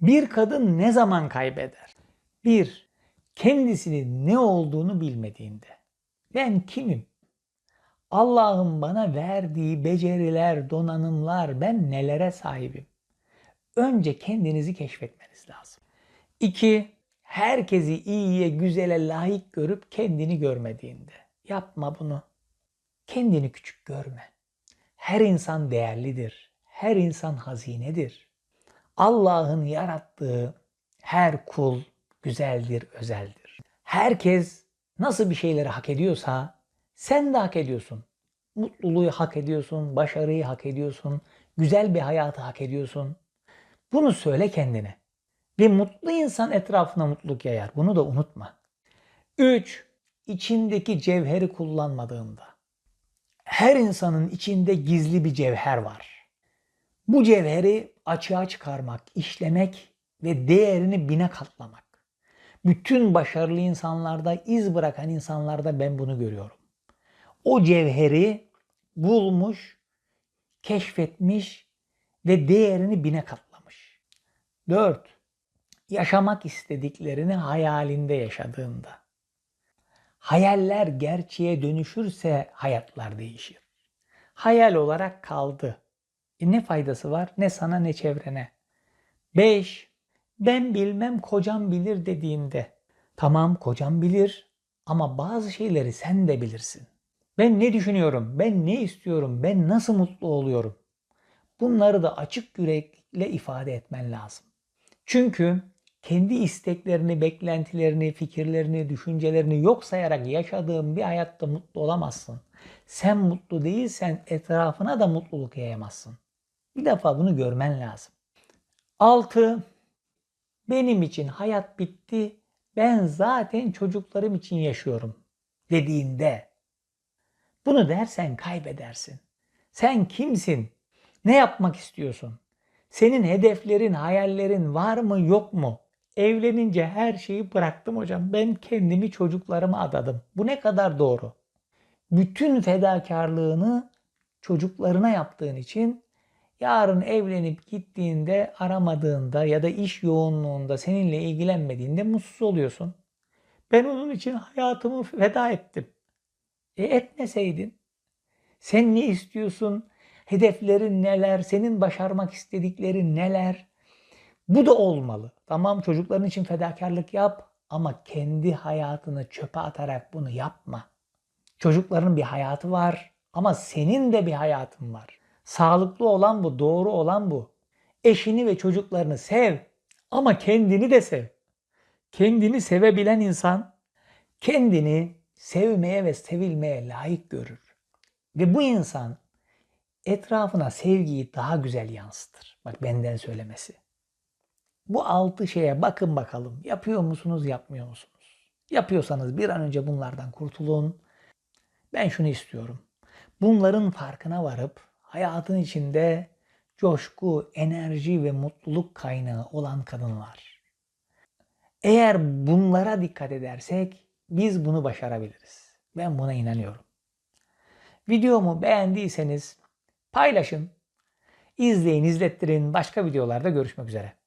Bir kadın ne zaman kaybeder? Bir, kendisinin ne olduğunu bilmediğinde. Ben kimim? Allah'ın bana verdiği beceriler, donanımlar, ben nelere sahibim? Önce kendinizi keşfetmeniz lazım. İki, herkesi iyiye, güzele layık görüp kendini görmediğinde. Yapma bunu. Kendini küçük görme. Her insan değerlidir. Her insan hazinedir. Allah'ın yarattığı her kul güzeldir, özeldir. Herkes nasıl bir şeyleri hak ediyorsa sen de hak ediyorsun. Mutluluğu hak ediyorsun, başarıyı hak ediyorsun, güzel bir hayatı hak ediyorsun. Bunu söyle kendine. Bir mutlu insan etrafına mutluluk yayar. Bunu da unutma. 3. İçindeki cevheri kullanmadığında. Her insanın içinde gizli bir cevher var. Bu cevheri açığa çıkarmak, işlemek ve değerini bine katlamak. Bütün başarılı insanlarda, iz bırakan insanlarda ben bunu görüyorum. O cevheri bulmuş, keşfetmiş ve değerini bine katlamış. 4. Yaşamak istediklerini hayalinde yaşadığında. Hayaller gerçeğe dönüşürse hayatlar değişir. Hayal olarak kaldı. E ne faydası var ne sana ne çevrene. 5. Ben bilmem kocam bilir dediğinde. Tamam kocam bilir ama bazı şeyleri sen de bilirsin. Ben ne düşünüyorum, ben ne istiyorum, ben nasıl mutlu oluyorum. Bunları da açık yürekle ifade etmen lazım. Çünkü kendi isteklerini, beklentilerini, fikirlerini, düşüncelerini yok sayarak yaşadığın bir hayatta mutlu olamazsın. Sen mutlu değilsen etrafına da mutluluk yayamazsın. Bir defa bunu görmen lazım. 6. Benim için hayat bitti. Ben zaten çocuklarım için yaşıyorum dediğinde bunu dersen kaybedersin. Sen kimsin? Ne yapmak istiyorsun? Senin hedeflerin, hayallerin var mı yok mu? Evlenince her şeyi bıraktım hocam. Ben kendimi çocuklarıma adadım. Bu ne kadar doğru? Bütün fedakarlığını çocuklarına yaptığın için yarın evlenip gittiğinde aramadığında ya da iş yoğunluğunda seninle ilgilenmediğinde mutsuz oluyorsun. Ben onun için hayatımı feda ettim. E etmeseydin. Sen ne istiyorsun? Hedeflerin neler? Senin başarmak istediklerin neler? Bu da olmalı. Tamam çocukların için fedakarlık yap ama kendi hayatını çöpe atarak bunu yapma. Çocukların bir hayatı var ama senin de bir hayatın var. Sağlıklı olan bu, doğru olan bu. Eşini ve çocuklarını sev ama kendini de sev. Kendini sevebilen insan kendini sevmeye ve sevilmeye layık görür. Ve bu insan etrafına sevgiyi daha güzel yansıtır. Bak benden söylemesi. Bu altı şeye bakın bakalım. Yapıyor musunuz, yapmıyor musunuz? Yapıyorsanız bir an önce bunlardan kurtulun. Ben şunu istiyorum. Bunların farkına varıp hayatın içinde coşku, enerji ve mutluluk kaynağı olan kadınlar. Eğer bunlara dikkat edersek biz bunu başarabiliriz. Ben buna inanıyorum. Videomu beğendiyseniz paylaşın, izleyin, izlettirin. Başka videolarda görüşmek üzere.